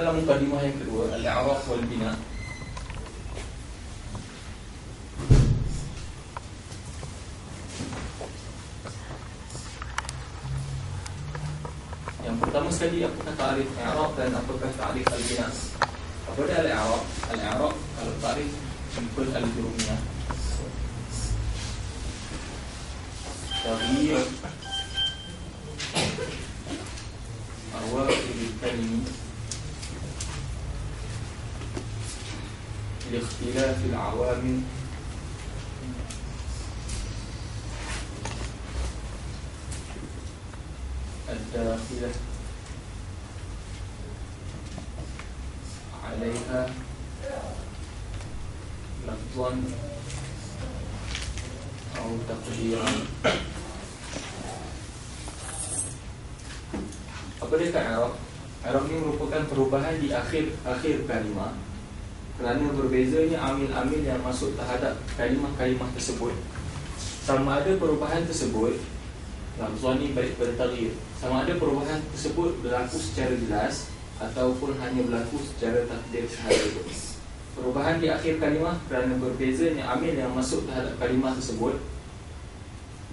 لنا مقدمة هيك الإعراف والبناء Yang pertama sekali aku akan tarif i'rab dan aku akan tarif al-binas. Apa dia al-i'rab? Al-i'rab kalau tarif simpul al-jurumiyah. تغيير أواخر الكلمة لاختلاف العوامل الداخلة عليها لفظا أو تقديرا Apa dia kat Arab? Arab ni merupakan perubahan di akhir akhir kalimah kerana berbezanya amil-amil yang masuk terhadap kalimah-kalimah tersebut. Sama ada perubahan tersebut Lafzul ni baik bertagir Sama ada perubahan tersebut berlaku secara jelas Ataupun hanya berlaku secara takdir sahaja Perubahan di akhir kalimah kerana berbezanya amil yang masuk terhadap kalimah tersebut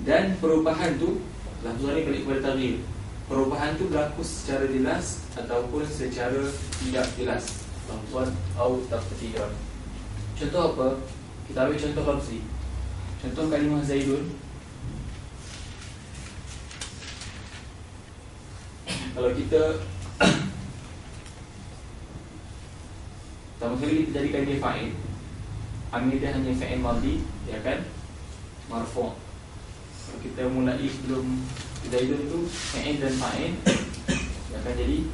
Dan perubahan tu Lafzul ni balik bertagir perubahan tu berlaku secara jelas ataupun secara tidak jelas. Tuan atau tak. Contoh apa? Kita ambil contoh lafzi. Contoh kalimah Zaidun. Kalau kita Pertama sekali kita jadikan dia fa'il Ambil dia hanya fa'il madhi Ya kan? Marfu' Kalau kita mulai sebelum Zaidun tu fa'il dan fa'il Dia akan jadi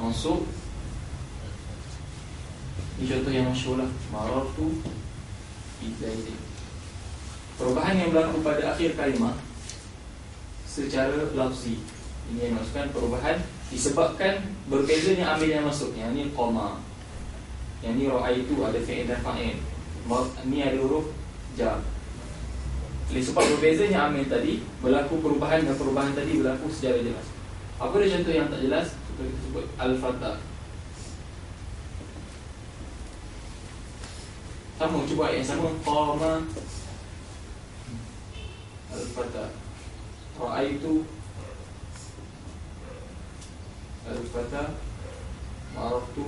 Mansub Ini contoh yang masyur lah. Marar tu Zaidun Perubahan yang berlaku pada akhir kalimah Secara lafzi. Ini yang maksudkan perubahan Disebabkan berbezanya ambil yang masuk. Yang ni koma Yang ni ro'ai itu ada fa'il dan fa'il. Ini ada huruf jam oleh sebab berbezanya amil tadi Berlaku perubahan dan perubahan tadi berlaku secara jelas. Apa dia contoh yang tak jelas? Kita sebut Al-Fatah Sama, cuba yang sama. Qama. Al-Fatah Ra'aitu. Al-Fatah Ma'araftu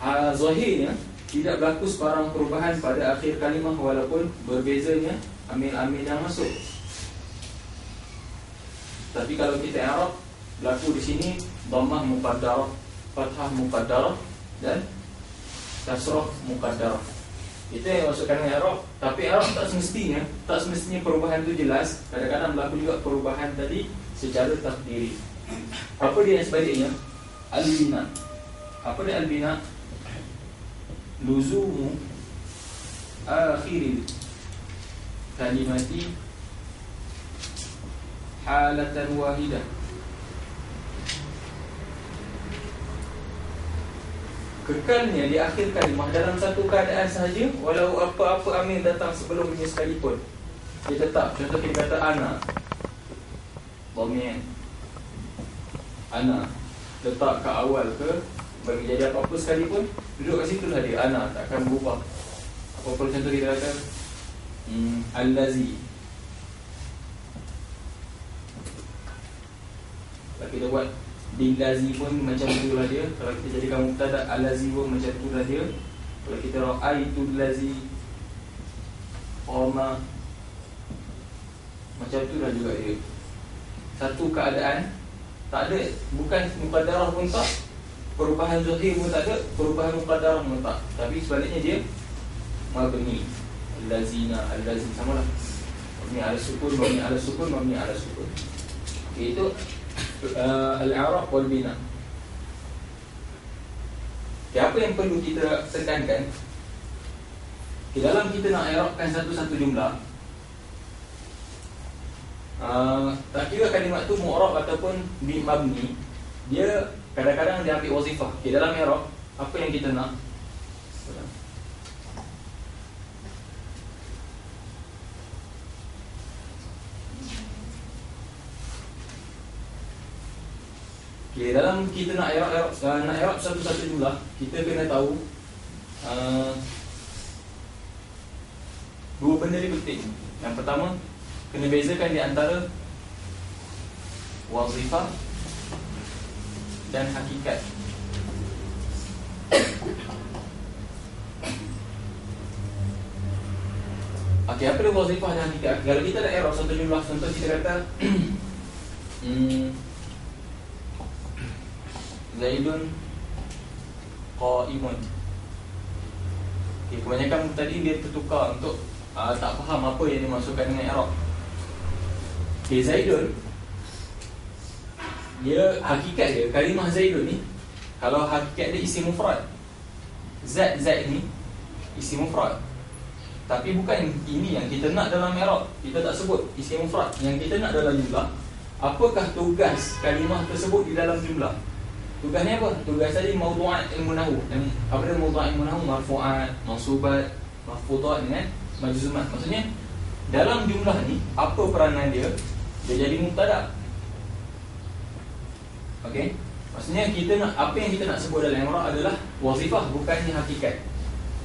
ha, Zahirnya Tidak berlaku sebarang perubahan pada akhir kalimah Walaupun berbezanya Amil-amil yang masuk. Tapi kalau kita Arab Berlaku di sini Dhammah muqaddarah Fathah muqaddarah Dan Kasrah muqaddarah. Itu yang masukkan Arab Tapi Arab tak semestinya Tak semestinya perubahan itu jelas. Kadang-kadang berlaku juga perubahan tadi Secara takdiri. Apa dia yang sebaliknya? Al-Bina. Apa dia Al-Bina? Luzumu akhir kalimati halatan wahidah kekalnya di akhir kalimah dalam satu keadaan sahaja walau apa-apa amin datang sebelumnya sekalipun dia tetap contoh kita kata ana Bomian Ana Letak ke awal ke bagi jadi apa-apa sekalipun Duduk kat situ lah dia Anak takkan berubah. Apa-apa contoh kita kata? Hmm, Al-Lazi. Kalau kita buat Bil-Lazi pun macam tu lah dia Kalau kita jadikan muktadak Al-Lazi pun macam tu lah dia Kalau kita ra'aitu Al-Lazi Qama Macam tu lah juga dia Satu keadaan Tak ada Bukan mukadarah pun tak perubahan zahir pun tak ada, perubahan muqaddarah pun tak. Tapi sebaliknya dia mabni. Al-lazina, al-lazin samalah. Mabni ala sukun, mabni ala sukun, mabni ala sukun. Itu uh, al-i'rab wal bina. Okay, apa yang perlu kita tekankan? Okay, dalam kita nak i'rabkan satu-satu jumlah, uh, tak kira kalimat tu mu'rab ataupun mabni, dia Kadang-kadang dia ambil wazifah okay, Dalam Arab Apa yang kita nak Okay, dalam kita nak Arab, Arab, uh, nak Arab satu-satu jumlah, kita kena tahu uh, dua benda ni penting. Yang pertama, kena bezakan di antara wazifah dan hakikat. Okey, apa dia wazifah dan hakikat? Kalau kita ada Arab satu jumlah, contoh kita kata hmm, Zaidun Qa'imun. Okay, Kebanyakan tadi dia tertukar untuk uh, Tak faham apa yang dimasukkan dengan Arab okay, Zaidun Dia hakikat dia Kalimah Zaidun ni Kalau hakikat dia isi mufrad. Z, Z ni Isi mufrad. Tapi bukan ini yang kita nak dalam Arab Kita tak sebut isi mufrad. Yang kita nak dalam jumlah Apakah tugas kalimah tersebut di dalam jumlah Tugas ni apa? Tugas tadi mawdu'at ilmu nahu Dan apa dia mawdu'at ilmu nahu? Marfu'at, masubat, mahfudat dengan majzumat Maksudnya dalam jumlah ni Apa peranan dia? Dia jadi mubtada Okey Maksudnya kita nak apa yang kita nak sebut dalam Imrah adalah wazifah bukannya hakikat.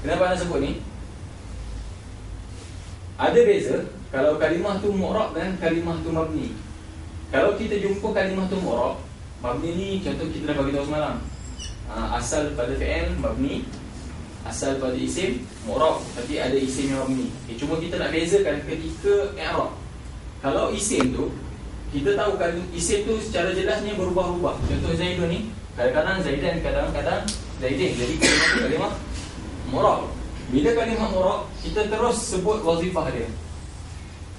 Kenapa anda sebut ni? Ada beza kalau kalimah tu mu'rab dan kalimah tu mabni. Kalau kita jumpa kalimah tu mu'rab, Mabni ni contoh kita dah bagi tahu semalam. Uh, asal pada fi'il mabni, asal pada isim mu'rab, tapi ada isim yang mabni. Okay, cuma kita nak bezakan ketika i'rab. Kalau isim tu kita tahu kan isim tu secara jelasnya berubah-ubah. Contoh Zaidun ni, kadang-kadang Zaidan, kadang-kadang Zaidin. Jadi kalimah kalimah mu'rab. Bila kalimah mu'rab, kita terus sebut wazifah dia.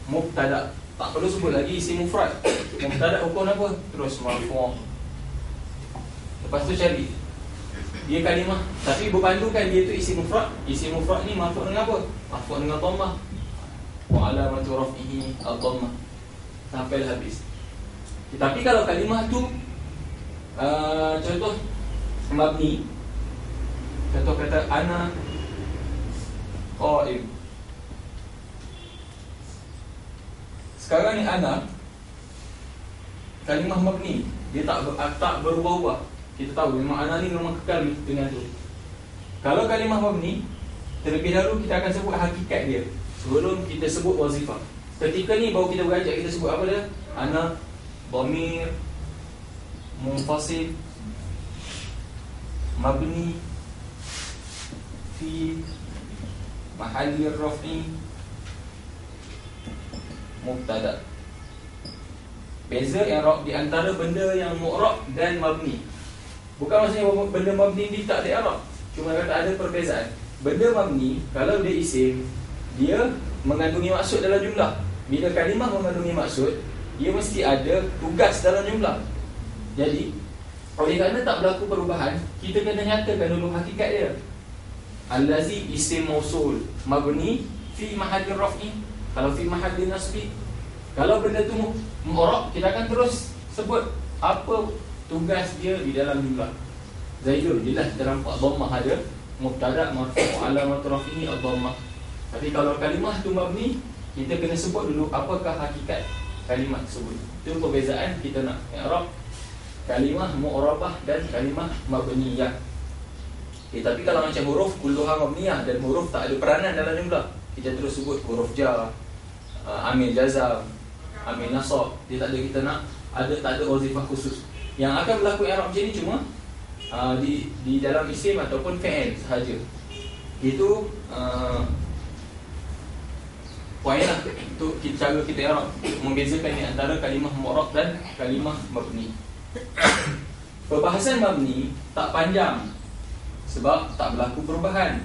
Mubtada. Tak perlu sebut lagi isim mufrad. Mubtada hukum apa? Terus marfu'. Lepas tu cari Dia kalimah. Tapi berpandukan dia tu isi mufrad. Isi mufrad ni marfu' dengan apa? Marfu' dengan dhammah. Wa alamatu raf'ihi al-dhammah Sampai habis. Tapi kalau kalimah tu uh, Contoh Mabni. Contoh kata Ana Qa'im. Sekarang ni Ana Kalimah mabni Dia tak tak berubah-ubah kita tahu memang anak ni memang kekal dengan tu. Kalau kalimah mabni Terlebih dahulu kita akan sebut hakikat dia. Sebelum kita sebut wazifah. Ketika ni baru kita beranjak kita sebut apa dia? Anak Bomir Mufasid Mabni Fi Mahalir Rafi Mubtada. Beza yang di antara benda yang mu'rab dan mabni Bukan maksudnya benda mabni ni tak ada Arab Cuma kata ada perbezaan. Benda mabni Kalau dia isim Dia mengandungi maksud dalam jumlah. Bila kalimah mengandungi maksud Dia mesti ada tugas dalam jumlah. Jadi Oleh kerana tak berlaku perubahan Kita kena nyatakan dulu hakikat dia. Al-Lazi isim mausul Mabni Fi mahadir raf'i. Kalau fi mahadir nasbi. Kalau benda tu Mu'rab Kita akan terus sebut Apa tugas dia di dalam jumlah Zaidun jelas kita nampak dhammah ada mubtada marfu' alamat rafi'i ad-dhammah. Tapi kalau kalimah tu mabni kita kena sebut dulu apakah hakikat kalimah tersebut. Itu perbezaan kita nak i'rab kalimah mu'rabah dan kalimah mabniyah. Okay, tapi kalau macam huruf kulluha mabniyah dan huruf tak ada peranan dalam jumlah kita terus sebut huruf jar uh, amil jazam amil nasab. Dia tak ada kita nak ada tak ada wazifah khusus yang akan berlaku i'rab macam ni cuma uh, di di dalam isim ataupun fi'il sahaja. Itu uh, poin lah untuk kita cara kita i'rab membezakan antara kalimah mu'rab dan kalimah mabni. Perbahasan mabni tak panjang sebab tak berlaku perubahan.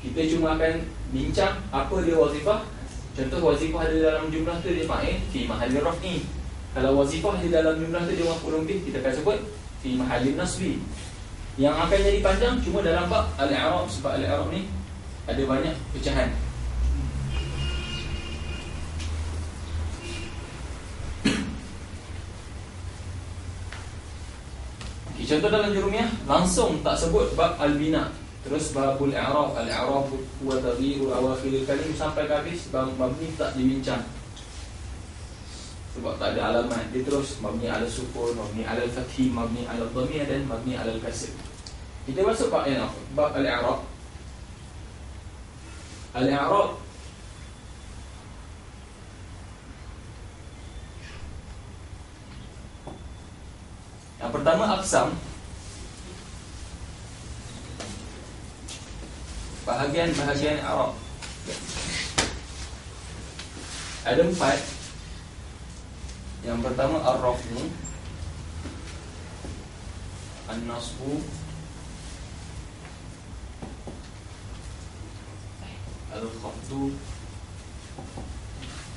Kita cuma akan bincang apa dia wazifah. Contoh wazifah ada dalam jumlah tu dia fa'il fi mahalli raf'i. Kalau wazifah di dalam jumlah tu dia maf'ul bih, kita akan sebut fi mahallin nasbi. Yang akan jadi panjang cuma dalam bab al-i'rab sebab al-i'rab ni ada banyak pecahan. Okay, contoh dalam jurumiyah langsung tak sebut bab al-bina. Terus babul i'rab, al-i'rab wa taghyirul awakhir kalim sampai habis bab ni tak dibincang. Sebab tak ada alamat. Dia terus mabni ala sukun mabni ala fathi mabni ala dhamir dan mabni ala kasr kita masuk bab yang bab al-i'rab. Al-i'rab yang pertama aqsam. Bahagian-bahagian Arab ada empat yang pertama Ar-Rafmu An-Nasbu. Al-Khafdu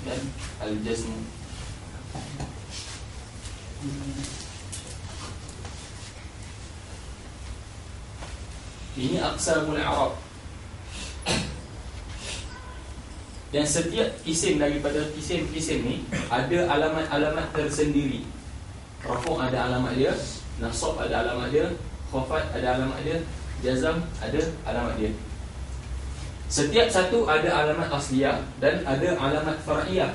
Dan Al-Jazmu. Ini aksar Arab Dan setiap isim daripada isim-isim ni Ada alamat-alamat tersendiri. Rafu' ada alamat dia Nasab ada alamat dia Khofat ada alamat dia Jazam ada alamat dia. Setiap satu ada alamat asliyah Dan ada alamat far'iyah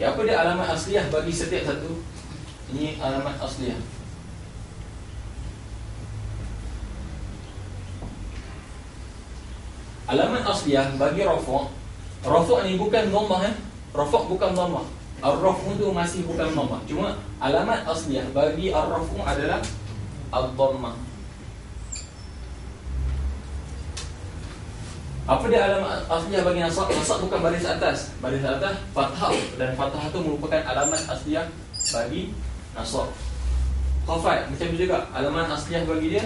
Ya, apa asliah bagi setiap satu? Ini alamat asliah. Alamat asliah bagi rafa' Rafa' ni bukan dhammah eh. Rafa' bukan dhammah. Ar-rafu' tu masih bukan dhammah. Cuma alamat asliah bagi ar-rafu' adalah ad-dhammah. Apa dia alamat asliah bagi nasab? Nasab bukan baris atas. Baris atas fathah. Dan fathah itu merupakan alamat asliah bagi nasab. Khafat macam itu juga. Alamat asliah bagi dia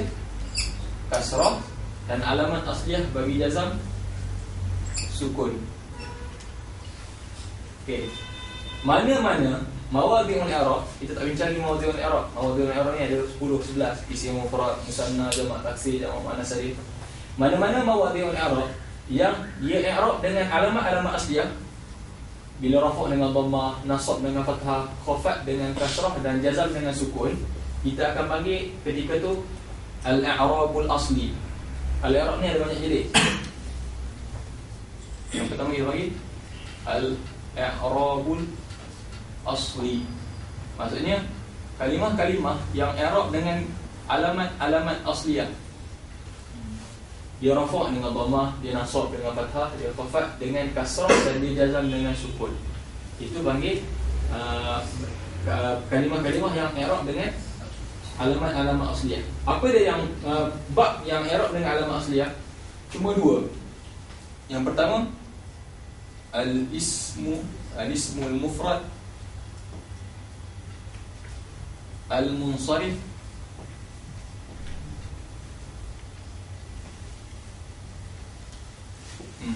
Kasrah Dan alamat asliah bagi jazam Sukun. Okey. Mana-mana Mawadhi'ul i'rab kita tak bincang ni mawadhi'ul i'rab. Mawadhi'ul i'rab ni ada 10 11 isim mufrad, musanna, jamak taksir, jamak muannas sarif. Mana-mana mawadhi'ul i'rab yang dia i'rab dengan alamat-alamat asliah bila rafa' dengan dhamma, nasab dengan fathah, khafat dengan kasrah dan jazam dengan sukun, kita akan panggil ketika tu al-i'rabul asli. Al-i'rab ni ada banyak jenis. Yang pertama kita panggil al-i'rabul asli. Maksudnya kalimah-kalimah yang i'rab dengan alamat-alamat asliah dia rafa' dengan dhamma, dia nasab dengan fathah, dia khafat dengan kasrah dan dia jazam dengan sukun. Itu panggil uh, kalimah-kalimah yang i'rab dengan alamat-alamat asliah. Apa dia yang uh, bab yang i'rab dengan alamat asliah? Cuma dua. Yang pertama al-ismu al-ismul mufrad al-munsharif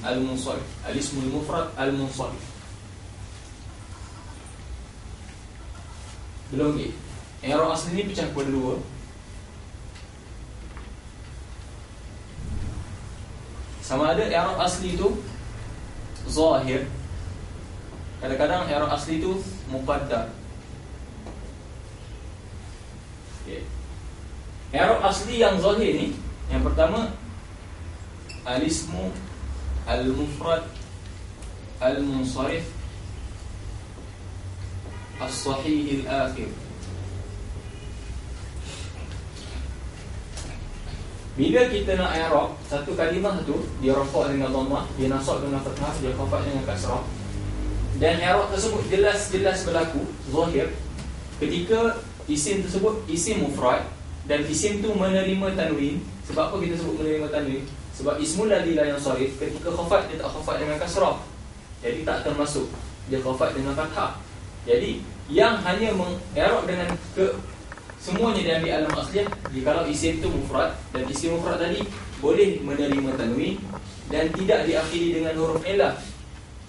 Al-Munsarif. Al-Ismul Mufrad Al-Munsarif. Belum lagi. Error asli ni pecah kepada dua. Sama ada error asli tu Zahir. Kadang-kadang error asli tu Muqaddar. Okay. Error asli yang zahir ni Yang pertama Al-Ismu Mufrad, Al Munzairif, Al Sahih Al-Akhir Bila kita nak i'rab, satu kalimah tu dia rafa' dengan dhammah, dia nasab dengan fathah, dia khafa' dengan kasrah. Dan i'rab tersebut jelas-jelas berlaku zahir ketika isim tersebut isim mufrad dan isim tu menerima tanwin. Sebab apa kita sebut menerima tanwin? Sebab ismul ladhi la yang sarif Ketika khafat dia tak khafat dengan kasrah. Jadi tak termasuk. Dia khafat dengan fathah. Jadi yang hanya mengerok dengan ke Semuanya dia ambil alam asliah Jika isim itu mufrad Dan isim mufrad tadi Boleh menerima tanwin Dan tidak diakhiri dengan huruf ilah.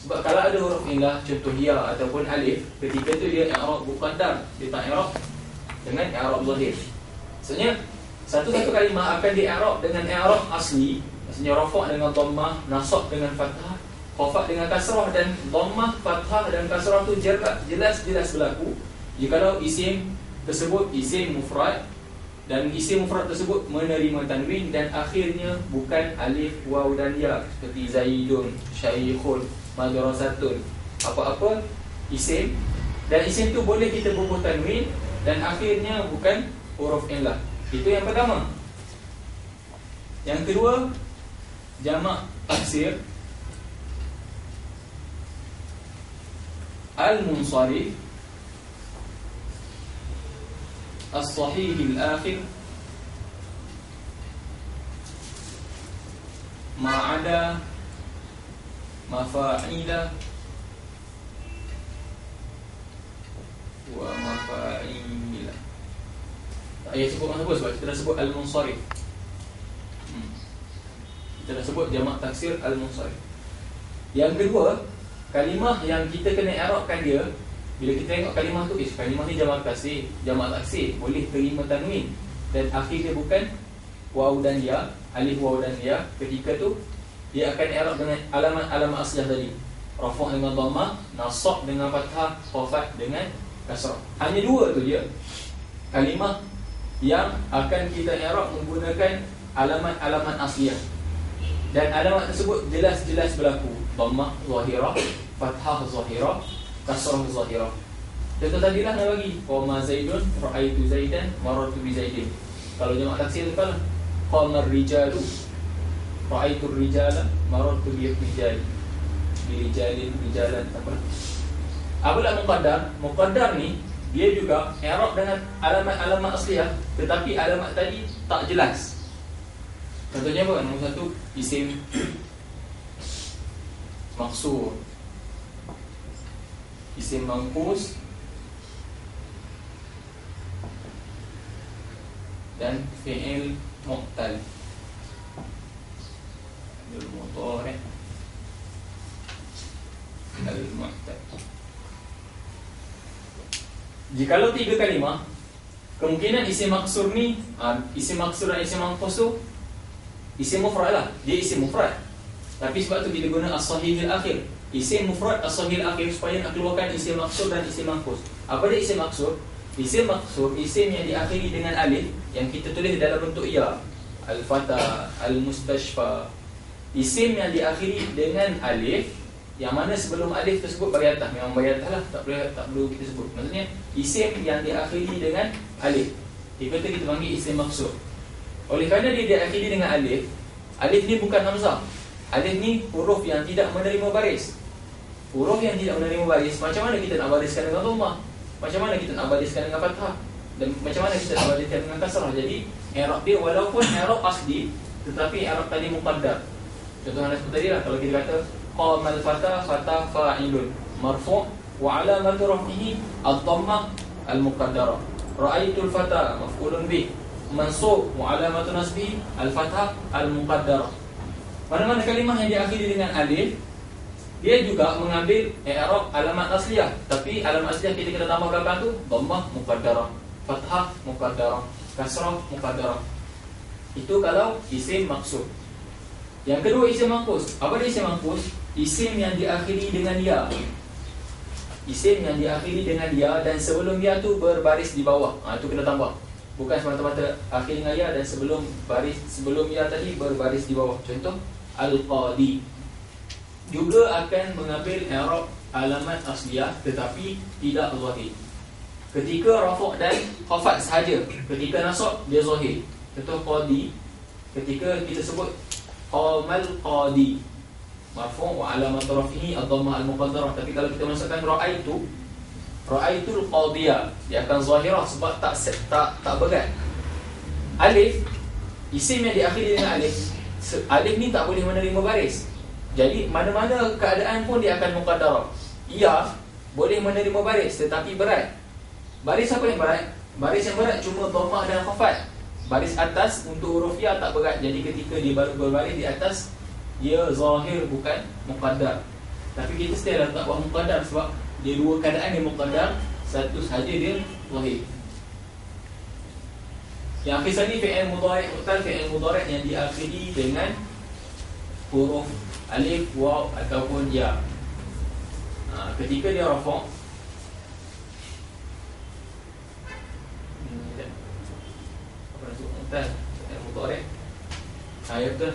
Sebab kalau ada huruf ilah Contoh ya ataupun alif Ketika itu dia i'rab buqaddar Dia tak i'rab Dengan i'rab zahir. Maksudnya Satu-satu kalimah akan di-i'rab dengan i'rab asli Maksudnya rafa' dengan dhammah, nasab dengan fathah, khafat dengan kasrah dan dhammah, fathah dan kasrah tu jelas jelas berlaku. Jikalau isim tersebut isim mufrad dan isim mufrad tersebut menerima tanwin dan akhirnya bukan alif waw dan ya seperti zaidun syaikhun madrasatun apa-apa isim. Dan isim tu boleh kita bubuh tanwin dan akhirnya bukan huruf illah itu yang pertama. Yang kedua جمع تفسير. المنصرف. الصحيح الآخر. ما عدا مفاعيل. ومفاعيل. أي سبب ما سبب سبب كده سبب المنصرف. Kita sebut jamak taksir al-munsarif. Yang kedua, kalimah yang kita kena i'rabkan dia bila kita tengok kalimah tu is kalimah ni jamak taksir, jamak taksir boleh terima tanwin dan akhir dia bukan waw dan ya, alif waw dan ya. Ketika tu dia akan i'rab dengan alamat-alamat asliah tadi. Rafa' dengan dhammah, nasab dengan fathah, khafat dengan kasrah. Hanya dua tu je. Kalimah yang akan kita i'rab menggunakan alamat-alamat asliah. Dan alamat tersebut jelas-jelas berlaku. Dhammah zahirah, fathah zahirah, kasrah zahirah. Contoh tadi lah nak bagi. Qama Zaidun, ra'aitu Zaidan, marartu bi Zaidin. Kalau jamak taksir tu kan qama rijalu, ra'aitu rijala, marartu bi rijal. Bi rijalin, rijalan apa? Apabila muqaddar, muqaddar ni dia juga i'rab dengan alamat-alamat asliah tetapi alamat tadi tak jelas. Contohnya apa? Nombor satu isim maksud isim mangkus dan fi'il mu'tal. Al-mudhari' al-mu'tal Jikalau tiga kalimah Kemungkinan isim maksur ni uh, Isim maksur dan isim mangkus tu Isim mufrad lah Dia isim mufrad Tapi sebab tu kita guna as-sahihil akhir Isim mufrad as-sahil akhir supaya nak keluarkan isim maksud dan isim manqus. Apa dia isim maksud? Isim maksud isim yang diakhiri dengan alif yang kita tulis dalam bentuk ya. Al-Fata, Al-Mustashfa. Isim yang diakhiri dengan alif yang mana sebelum alif tersebut bagi atas memang bagi atas lah tak perlu tak perlu kita sebut. Maksudnya isim yang diakhiri dengan alif. Itu kita panggil isim maksud. Oleh kerana dia diakhiri dengan alif, alif ni bukan hamzah. Alif ni huruf yang tidak menerima baris. Huruf yang tidak menerima baris Macam mana kita nak bariskan dengan Dhammah Macam mana kita nak bariskan dengan Fathah? Dan macam mana kita nak bariskan dengan Kasrah? Jadi Arab dia walaupun Arab asli Tetapi Arab tadi muqaddar. Contoh yang tadi lah Kalau kita kata Qamal Fatah Fatah fa'ilun. Marfu' Wa alamatu rahmihi Al-Dhammah Al-Muqaddara Ra'aitul Fatah Maf'ulun bih Mansub Wa alamatu nasbi Al-Fatah Al-Muqaddara Mana-mana kalimah yang diakhiri dengan alif dia juga mengambil i'rab alamat asliah tapi alamat asliah kita kena tambah belakang tu dhammah muqaddarah fathah muqaddarah kasrah muqaddarah. Itu kalau isim maksud. Yang kedua isim mangkus apa dia isim mangkus isim yang diakhiri dengan ya. Isim yang diakhiri dengan ya dan sebelum ya tu berbaris di bawah. Ha, itu kena tambah bukan semata-mata akhir dengan ya dan sebelum baris sebelum ya tadi berbaris di bawah contoh al-qadi juga akan mengambil i'rab alamat asliah tetapi tidak zahir. Ketika rafa' dan khafat sahaja, ketika nasab dia zahir. Contoh qadi, ketika kita sebut qamal qadi marfu' wa alamat rafihi ad-dhammah al-muqaddarah tapi kalau kita masukkan ra'aitu ra'aitul qadiyah dia akan zahirah sebab tak tak tak berat. Alif isim yang diakhiri dengan alif alif ni tak boleh menerima baris jadi mana-mana keadaan pun dia akan muqaddarah. Ia boleh menerima baris tetapi berat. Baris apa yang berat? Baris yang berat cuma dhammah dan khafat. Baris atas untuk huruf ya tak berat. Jadi ketika dia baru berbaris di atas dia zahir bukan muqaddar. Tapi kita still tak buat muqaddar sebab dia dua keadaan yang muqaddar Satu sahaja dia wahid. Yang akhir sekali fi'il mudarik Utal fi'il mudarik yang diakhiri dengan Huruf alif, waw ataupun ya. Ha, Ketika dia rafak Mudarik Saya betul.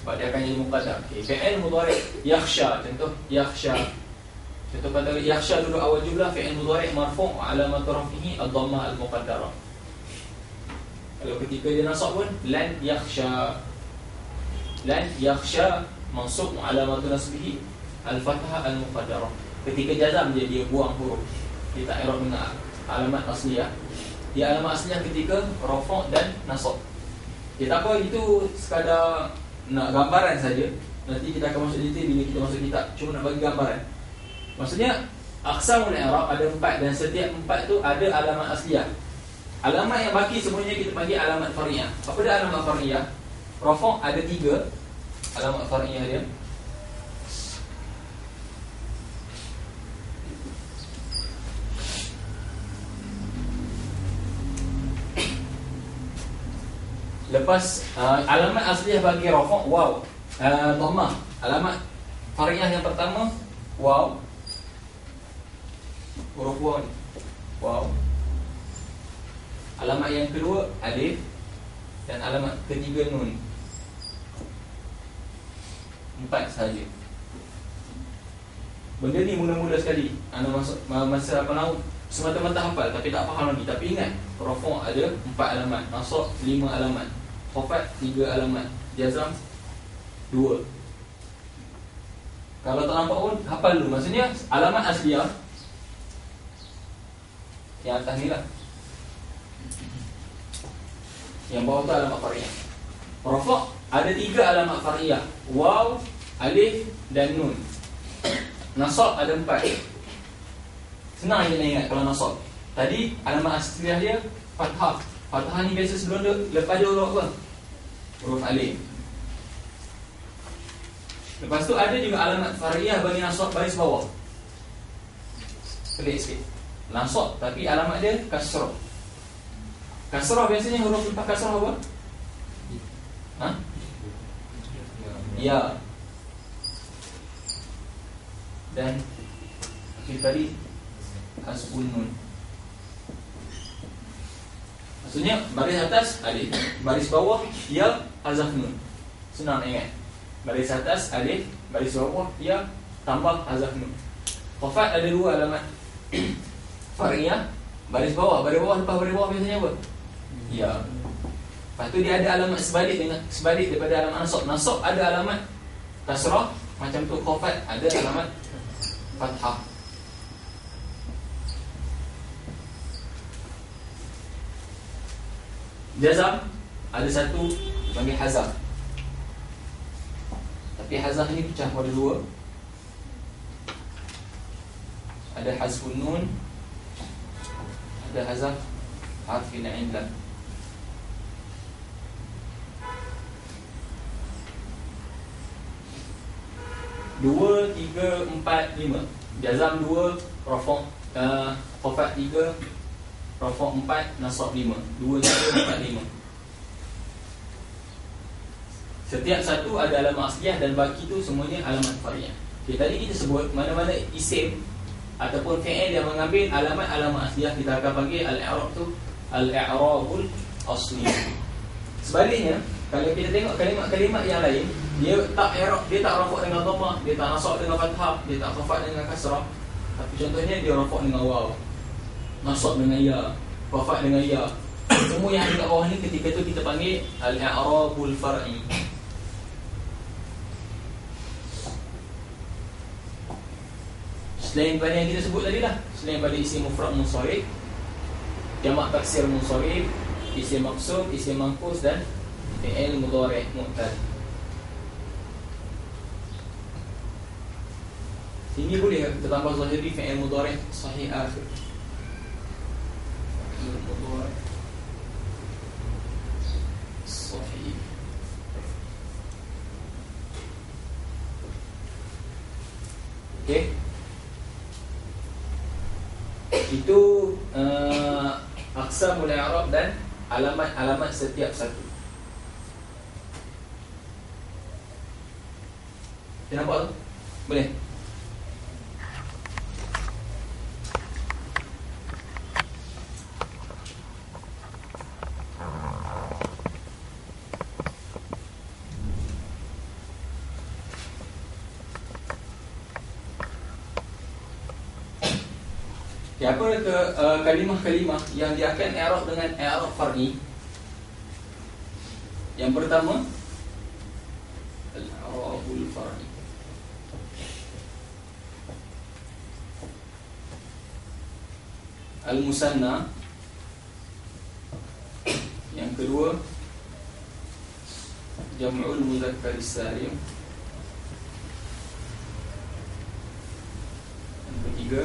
Sebab dia akan jadi muqadar okay. Fi'il mudarik Yakhsha Contoh Yakhsha contoh kata yakhsha duduk awal jumlah fi'il mudhari marfu' alamat rafihi ad-dhammah al-muqaddarah kalau ketika dia nasab pun lan yakhsha lan yakhsha mansub alamat nasbihi al-fathah al-muqaddarah ketika jazam dia dia buang huruf dia tak i'rab dengan alamat asliah dia alamat asliah ketika rafa' dan nasab Ya tak apa itu sekadar nak gambaran saja. Nanti kita akan masuk detail bila kita masuk kitab. Cuma nak bagi gambaran. Maksudnya aqsamul i'rab ada empat dan setiap empat tu ada alamat asliah. Alamat yang baki semuanya kita panggil alamat far'iyah. Apa dia alamat far'iyah? Rafa' ada tiga alamat far'iyah dia. Lepas uh, alamat asliah bagi rafa' waw. Uh, dhammah. Alamat fariyah yang pertama waw. Huruf waw ni. Waw. Alamat yang kedua alif dan alamat ketiga nun. Empat saja. Benda ni mula-mula sekali. Anda masuk masa apa nama semata-mata hafal tapi tak faham lagi. Tapi ingat, rafa' ada empat alamat, nasab lima alamat. Khofat tiga alamat Jazam dua Kalau tak nampak pun Hafal dulu Maksudnya alamat asliah Yang atas ni lah Yang bawah tu alamat fariyah Rafak ada tiga alamat fariyah Waw, Alif dan Nun Nasab ada empat Senang je nak ingat kalau nasab Tadi alamat asliah dia Fathah Fathah ni biasa sebelum dia lepas dia huruf apa? Huruf alif. Lepas tu ada juga alamat fariyah bagi nasab baris bawah. Pelik sikit. Nasab tapi alamat dia kasrah. Kasrah biasanya huruf lepas kasrah apa? Ha? Ya. Dan kita tadi hasbun nun. Maksudnya baris atas alif, baris bawah ya hazaf nun. Senang ingat. Baris atas alif, baris bawah ya tambah hazaf nun. Qafat ada dua alamat. Fariyah, baris bawah, baris bawah lepas baris bawah biasanya apa? Ya. Lepas tu dia ada alamat sebalik dengan sebalik daripada alamat nasab. Nasab ada alamat kasrah, macam tu qafat ada alamat fathah. Jazam ada satu panggil hazaf. Tapi hazaf ni pecah pada dua. Ada hazfun nun. Ada hazaf harfin indah. Dua, tiga, empat, lima. Jazam dua, rofok uh, Kofat tiga, Rafaq 4 Nasab 5 2, 3, 4, 5 Setiap satu ada alamat asliah Dan baki tu semuanya alamat fariyah okay, Tadi kita sebut Mana-mana isim Ataupun fi'il yang mengambil alamat-alamat asliah Kita akan panggil al-i'rab tu Al-i'rabul asli Sebaliknya Kalau kita tengok kalimat-kalimat yang lain Dia tak i'rab Dia tak rafaq dengan dhamma Dia tak nasab dengan fathah Dia tak khafat dengan kasrah Tapi contohnya dia rafaq dengan waw nasab dengan ya, wafat dengan ya. Semua yang ada kat bawah ni ketika tu kita panggil al-i'rabul far'i. Selain pada yang kita sebut tadi lah. Selain pada isi mufrad munsarif Jamak taksir munsarif Isi maksud, isi mangkus dan Fi'il mudhari' mu'tad Sini boleh kita tambah zahiri fi'il mudhari' sahih akhir Alamat-alamat setiap satu Kenapa tu? Boleh? Apa ke uh, kalimah-kalimah yang dia akan i'rab dengan i'rab far'i? Yang pertama al-i'rabul far'i. Al-musanna Yang kedua Jam'ul muzakkar salim Yang ketiga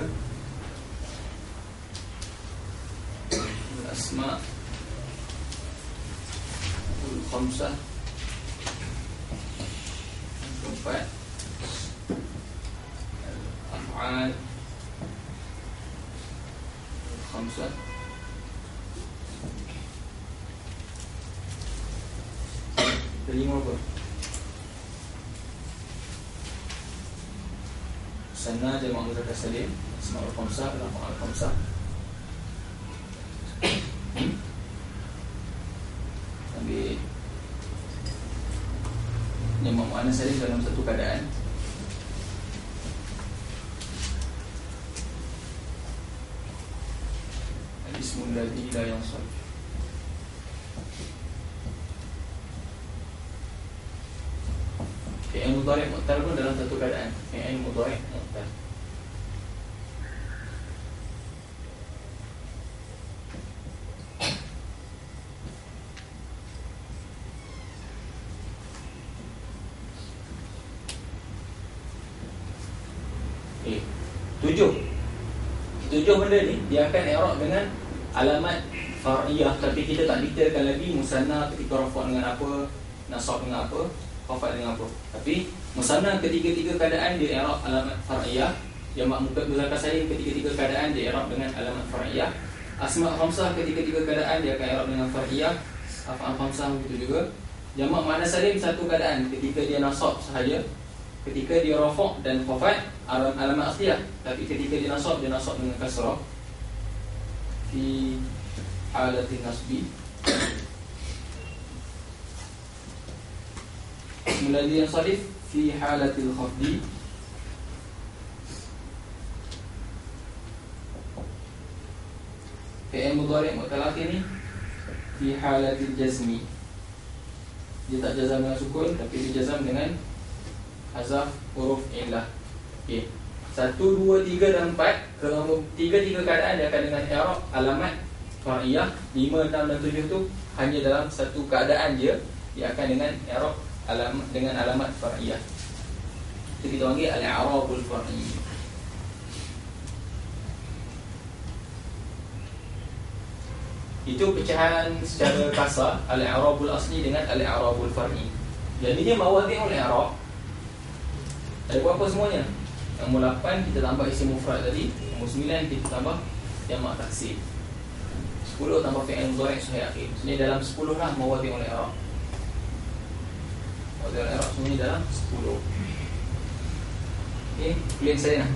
Al-asma' Al-khamsah Yang keempat Al-af'al Khamsah Kelima apa? Sana jamak muzakkar salim Asma'ul khamsah Al-af'al khamsah Ambil Mu'annas salim dalam satu keadaan. Ismul ladhi la yang sarif Fi'il mudhari' mu'tal pun dalam satu keadaan. Fi'il mudhari' mu'tal Okay. Tujuh. Tujuh benda ni Dia akan erok dengan Alamat far'iyah Tapi kita tak detailkan lagi Musanna ketika rafa' dengan apa Nasab dengan apa Khafat dengan apa. Tapi Musanna ketiga-tiga keadaan Dia erok alamat far'iyah Jamak muka berzakar salim Ketiga-tiga keadaan Dia erok dengan alamat far'iyah Asma' khamsah ketiga-tiga keadaan Dia akan erok dengan far'iyah Af'al khamsah begitu juga. Jamak makna salim Satu keadaan. Ketika dia nasab sahaja Ketika dia rafak dan khafat alamat asliah tapi ketika dia nasab dia nasab dengan kasrah. Fi halatin nasbi. Muladi yang salif fi halatil khafdi Fi'il mudhari' mutalaqi ni. Fi halatil jazmi. Dia tak jazam dengan sukun tapi dia jazam dengan hazaf huruf illah. Okey. Satu, dua, tiga dan empat Kalau tiga-tiga keadaan dia akan dengan i'rab alamat fa'iyah lima, enam dan tujuh tu hanya dalam satu keadaan dia dia akan dengan i'rab alamat dengan alamat fa'iyah. Itu kita panggil al-i'rabul far'i. Itu pecahan secara kasar al-i'rabul asli dengan al-i'rabul far'i. Jadi dia mawadhi'ul i'rab ada berapa semuanya? Nombor 8 kita tambah isim mufrad tadi. Nombor 9 kita tambah jamak taksir. 10 tambah fi'il mudhari' sahih akhir. Maksudnya dalam 10 lah mawadi oleh Arab. Mawadi oleh Arab semuanya dalam 10 Okay, clear saya nak